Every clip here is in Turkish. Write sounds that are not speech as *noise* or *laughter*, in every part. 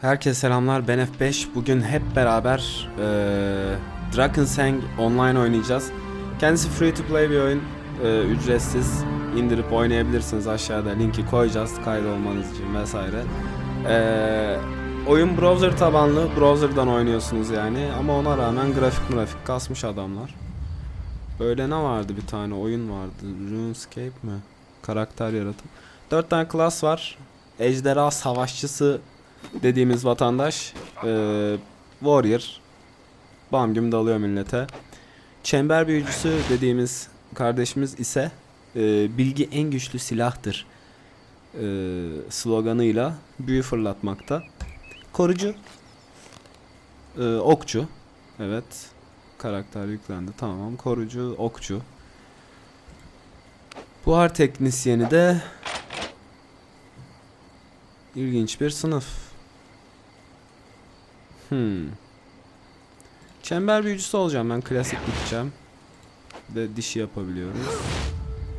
Herkese selamlar ben F5 Bugün hep beraber eee Drakensang online oynayacağız. Kendisi free to play bir oyun eee, Ücretsiz. İndirip oynayabilirsiniz aşağıda linki koyacağız kaydolmanız için vesaire. Eee, Oyun browser tabanlı browser'dan oynuyorsunuz yani. Ama ona rağmen grafik grafik kasmış adamlar. Böyle ne vardı bir tane oyun vardı? RuneScape mi? Karakter yaratım. 4 tane class var. Ejderha savaşçısı dediğimiz vatandaş eee, warrior bam güm dalıyor millete. Çember büyücüsü dediğimiz kardeşimiz ise eee, bilgi en güçlü silahtır eee, sloganıyla büyü fırlatmakta. Korucu eee, okçu evet karakter yüklendi tamam korucu okçu Buhar teknisyeni de ilginç bir sınıf. Hmm. Çember büyücüsü olacağım ben klasik gideceğim. De dişi yapabiliyoruz.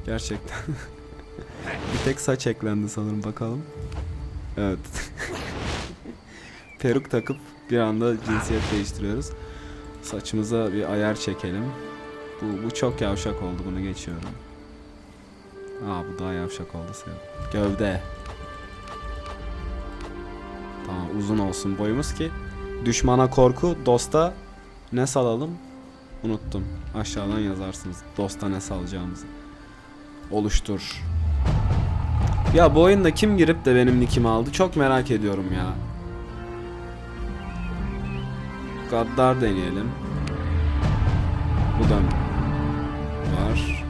Gerçekten. *laughs* bir tek saç eklendi sanırım bakalım. Evet. *laughs* Peruk takıp bir anda cinsiyet değiştiriyoruz. Saçımıza bir ayar çekelim. Bu, bu çok yavşak oldu bunu geçiyorum. Aa bu daha yavşak oldu sayalım. Gövde. Tamam uzun olsun boyumuz ki düşmana korku, dosta ne salalım? Unuttum. Aşağıdan yazarsınız. Dosta ne salacağımızı. Oluştur. Ya bu oyunda kim girip de benim nickimi aldı? Çok merak ediyorum ya. Gaddar deneyelim. Bu da var.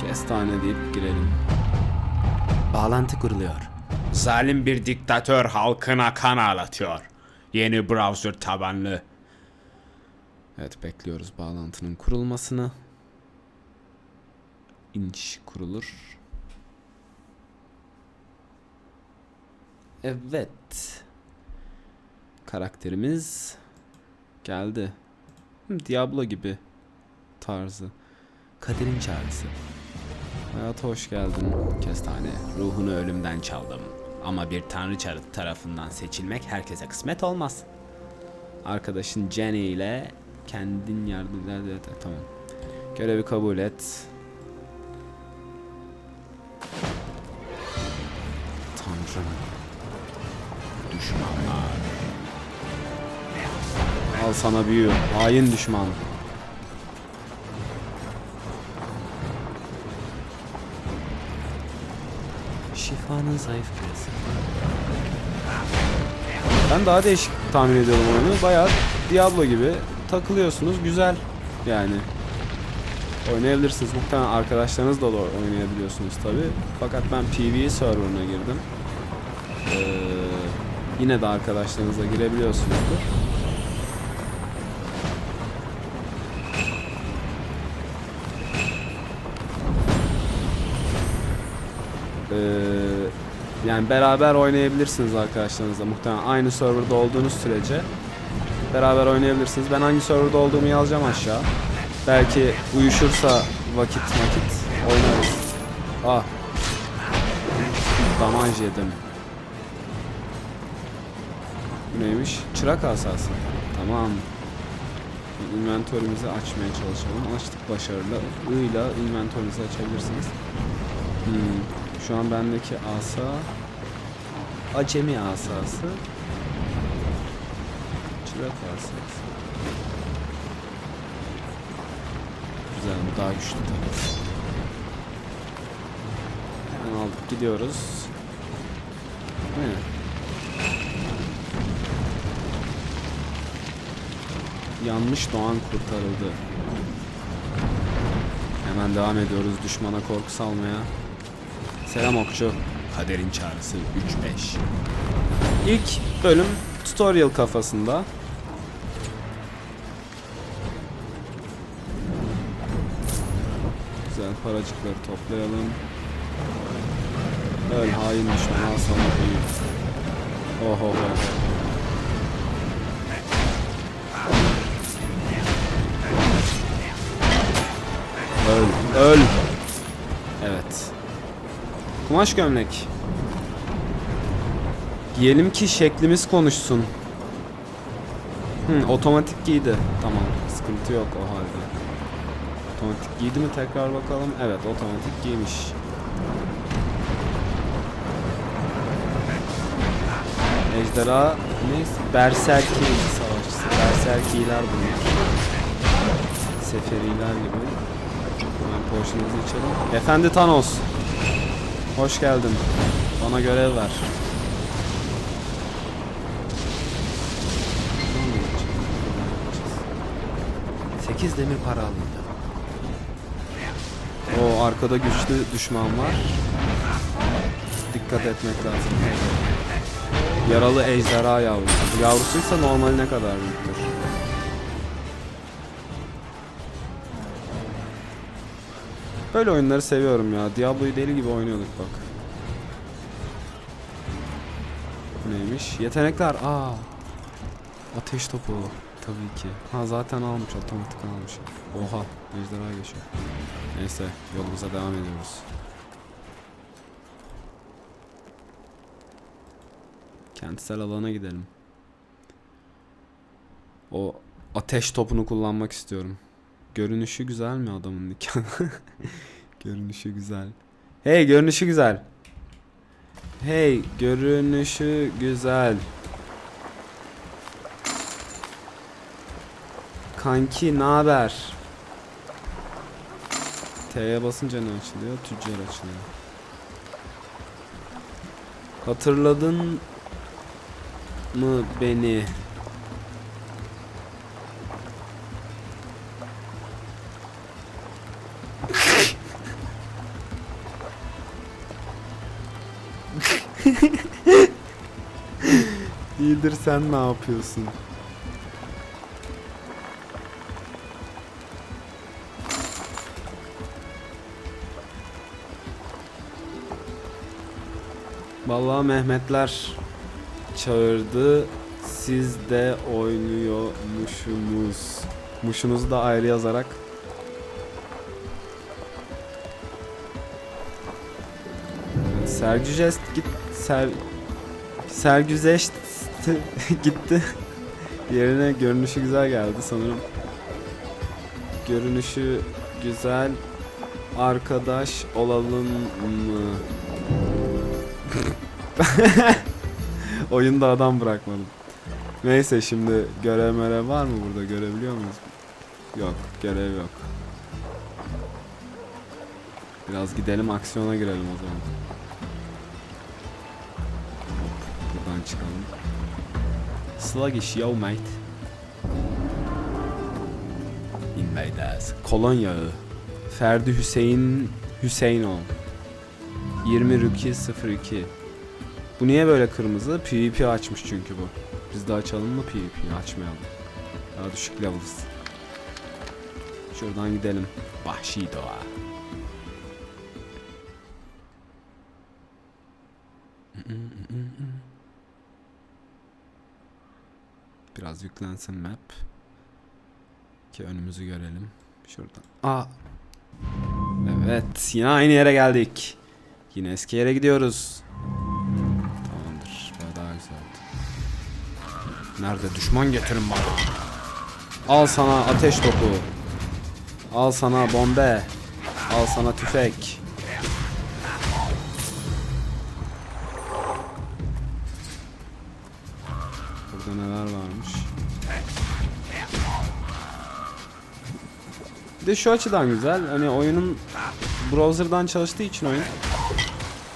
Kestane deyip girelim. Bağlantı kuruluyor. Zalim bir diktatör halkına kan ağlatıyor. Yeni browser tabanlı. Evet bekliyoruz bağlantının kurulmasını. İnç kurulur. Evet. Karakterimiz geldi. Diablo gibi tarzı. Kaderin çağrısı. Hayata hoş geldin kestane. Ruhunu ölümden çaldım. Ama bir tanrıçarı tarafından seçilmek herkese kısmet olmaz. Arkadaşın Jenny ile kendin yardım evet, evet, tamam. Görevi kabul et. Tanrım. Düşmanlar. Al sana büyü. Hain düşman. Şifanın zayıf küresi. Ben daha değişik tahmin ediyorum oyunu. Bayağı Diablo gibi takılıyorsunuz. Güzel yani. Oynayabilirsiniz. Muhtemelen arkadaşlarınızla da oynayabiliyorsunuz tabi. Fakat ben PvE serverına girdim. Ee, yine de arkadaşlarınızla girebiliyorsunuzdur. Ee, yani beraber oynayabilirsiniz arkadaşlarınızla muhtemelen aynı serverda olduğunuz sürece beraber oynayabilirsiniz. Ben hangi serverda olduğumu yazacağım aşağı. Belki uyuşursa vakit vakit oynarız. Ah. Damaj yedim. Bu neymiş? Çırak asası. Tamam. Inventörümüzü açmaya çalışalım. Açtık başarılı. I ile inventörünüzü açabilirsiniz. Hmm. Şu an bendeki asa acemi asası. Çırak asası. Güzel daha güçlü tabii. Hemen aldık gidiyoruz. Mi? Yanlış doğan kurtarıldı. Hemen devam ediyoruz düşmana korku salmaya. Selam okçu. Kaderin çağrısı 3-5. İlk bölüm tutorial kafasında. Güzel paracıkları toplayalım. Öl hain düşman al sana büyü. Oho ho. Öl, öl. Evet. Kumaş gömlek. Giyelim ki şeklimiz konuşsun. Hı, otomatik giydi. Tamam. Sıkıntı yok o halde. Otomatik giydi mi tekrar bakalım. Evet otomatik giymiş. Ejderha ne? Berserki savaşçısı. Berserkiler bunlar. Seferiler gibi. Hemen potion'umuzu içelim. Efendi Thanos. Hoş geldin. Bana görev ver. 8 demir para alındı. O arkada güçlü düşman var. Dikkat etmek lazım. Yaralı ejderha yavrusu. Yavrusuysa normali ne kadar büyüktür? Böyle oyunları seviyorum ya. Diablo'yu deli gibi oynuyorduk bak. Bu neymiş? Yetenekler. Aa. Ateş topu. Tabii ki. Ha zaten almış. Otomatik almış. Oha. Ejderha geçiyor. Neyse. Yolumuza devam ediyoruz. Kentsel alana gidelim. O ateş topunu kullanmak istiyorum. Görünüşü güzel mi adamın nikahı? *laughs* görünüşü güzel. Hey görünüşü güzel. Hey görünüşü güzel. Kanki ne haber? T'ye basınca ne açılıyor? Tüccar açılıyor. Hatırladın mı beni? İyidir sen ne yapıyorsun? Vallahi Mehmetler çağırdı. Siz de oynuyormuşsunuz. Muşunuzu da ayrı yazarak. Sergüzest git ser Sergüzeşt *laughs* gitti. Yerine görünüşü güzel geldi sanırım. Görünüşü güzel arkadaş olalım mı? *laughs* Oyunda adam bırakmadım. Neyse şimdi görev merev var mı burada? Görebiliyor muyuz? Yok, görev yok. Biraz gidelim aksiyona girelim o zaman. Çıkalım. Sluggish yo mate. Invaders. Kolon yağı. Ferdi Hüseyin Hüseyinov. 20 Ruki 02. Bu niye böyle kırmızı? PvP açmış çünkü bu. Biz de açalım mı PvP'yi? Açmayalım. Daha düşük level'ız. Şuradan gidelim. Vahşi doğa. Biraz yüklensin map. Ki önümüzü görelim. Şuradan. Aa. Evet. Yine aynı yere geldik. Yine eski yere gidiyoruz. Tamamdır. Böyle daha güzel. Nerede? Düşman getirin bana. Al sana ateş topu. Al sana bombe. Al sana tüfek. Burada neler varmış? Bir de şu açıdan güzel. Hani oyunun browser'dan çalıştığı için oyun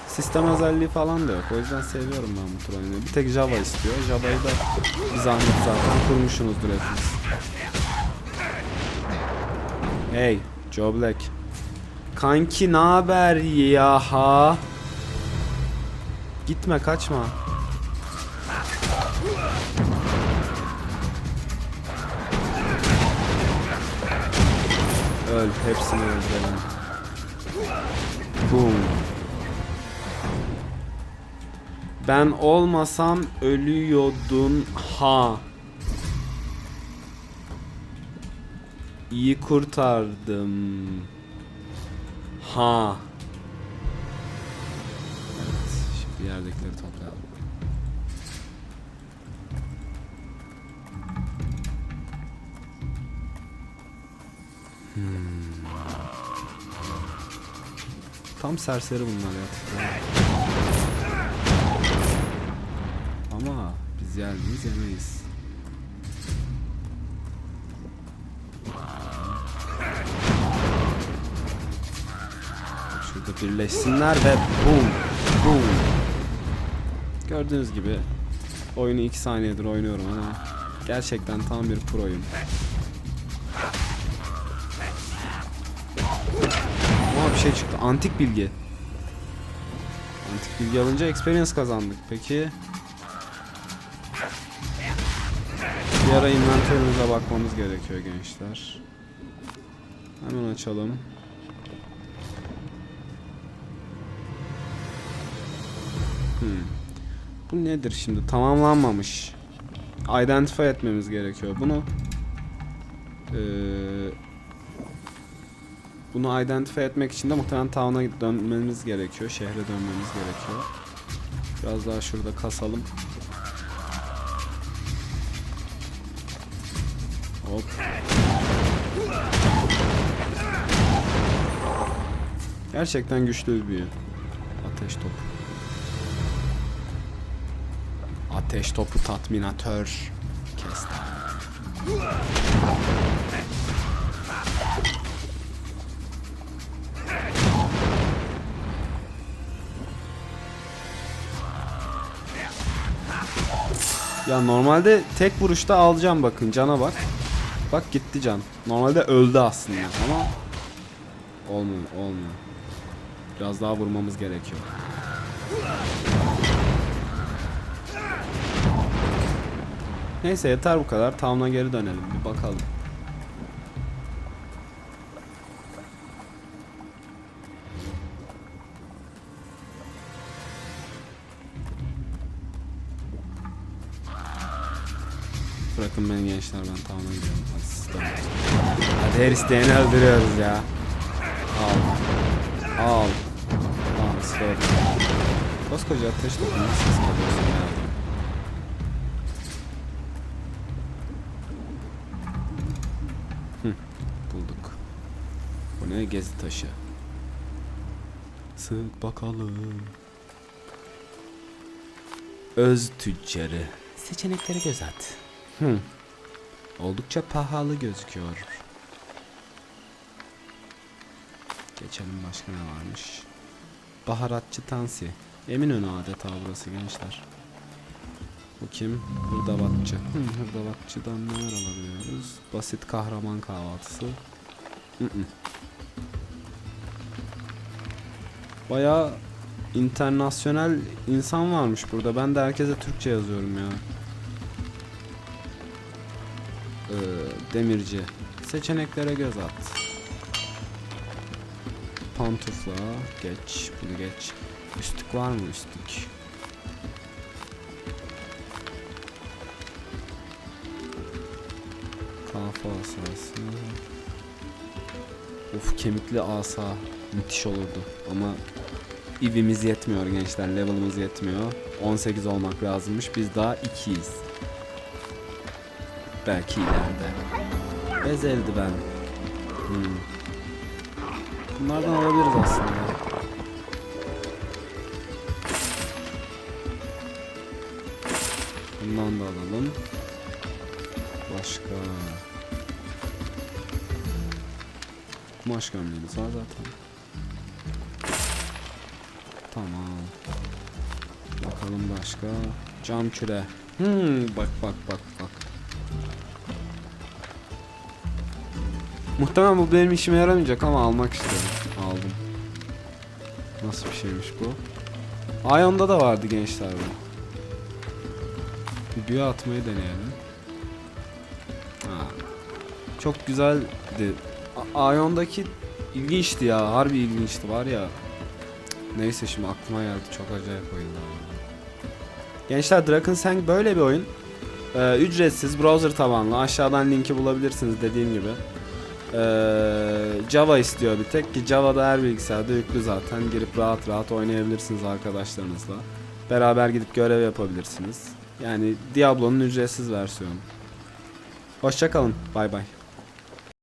sistem özelliği falan da yok. O yüzden seviyorum ben bu tür oyunu. Bir tek Java istiyor. Java'yı da bir zahmet zaten kurmuşsunuzdur hepiniz. Hey, Joe Black. Kanki ne haber ya ha? Gitme kaçma. Öl, hepsini öldürelim. Boom. Ben olmasam ölüyordun ha. İyi kurtardım. Ha. Evet, şimdi yerdekileri toplayalım. Tam serseri bunlar ya. Ama biz yer miyiz yemeyiz. Şurada birleşsinler ve boom boom. Gördüğünüz gibi oyunu 2 saniyedir oynuyorum ama gerçekten tam bir proyum. Ama bir şey çıktı. Antik bilgi. Antik bilgi alınca experience kazandık. Peki bir ara inventörümüze bakmamız gerekiyor gençler. Hemen açalım. Hmm. Bu nedir şimdi? Tamamlanmamış. Identify etmemiz gerekiyor. Bunu eee bunu identify etmek için de muhtemelen town'a dönmemiz gerekiyor. Şehre dönmemiz gerekiyor. Biraz daha şurada kasalım. Hop. Gerçekten güçlü bir büyü. Ateş topu. Ateş topu tatminatör. Kestane. Ya normalde tek vuruşta alacağım bakın cana bak. Bak gitti can. Normalde öldü aslında ama olmuyor olmuyor. Biraz daha vurmamız gerekiyor. Neyse yeter bu kadar. Town'a geri dönelim bir bakalım. Bırakın beni gençler ben town'a gidiyorum. Hadi. Hadi her isteyeni öldürüyoruz ya. Al. Al. Tamam slow. Koskoca ateş topu nasıl ses kalıyorsun ya? Hı, bulduk. Bu ne gezi taşı? Sık bakalım. Öz tüccarı. Seçenekleri göz at. Hı. Oldukça pahalı gözüküyor. Geçelim başka ne varmış? Baharatçı Tansi. Eminönü adeta burası gençler. Bu kim? Hırdavatçı. Hı, hırdavatçıdan neler alabiliyoruz? Basit kahraman kahvaltısı. Hı hı. Bayağı internasyonel insan varmış burada. Ben de herkese Türkçe yazıyorum ya. Ee, demirci. Seçeneklere göz at. Pantufla geç. Bunu geç. Üstlük var mı üstlük? Kafa asası. Of kemikli asa. Müthiş olurdu. Ama ivimiz yetmiyor gençler. Level'ımız yetmiyor. 18 olmak lazımmış. Biz daha 2'yiz. Belki ileride. Bez eldiven. Hmm. Bunlardan alabiliriz aslında. Bundan da alalım. Başka. Kumaş gömleğimiz var zaten. Tamam. Bakalım başka. Cam küre. Hmm, bak bak bak bak. Muhtemelen bu benim işime yaramayacak ama almak istedim. Aldım. Nasıl bir şeymiş bu? Ion'da da vardı gençler bu. Büyü atmayı deneyelim. Ha. Çok güzeldi. A- Ion'daki ilginçti ya. Harbi ilginçti var ya. Neyse şimdi aklıma geldi. Çok acayip oyunlar. Gençler Drakensang böyle bir oyun. Ee, ücretsiz browser tabanlı. Aşağıdan linki bulabilirsiniz dediğim gibi. Ee, Java istiyor bir tek ki Java'da her bilgisayarda yüklü zaten. Girip rahat rahat oynayabilirsiniz arkadaşlarınızla. Beraber gidip görev yapabilirsiniz. Yani Diablo'nun ücretsiz versiyonu. Hoşçakalın. Bay bay.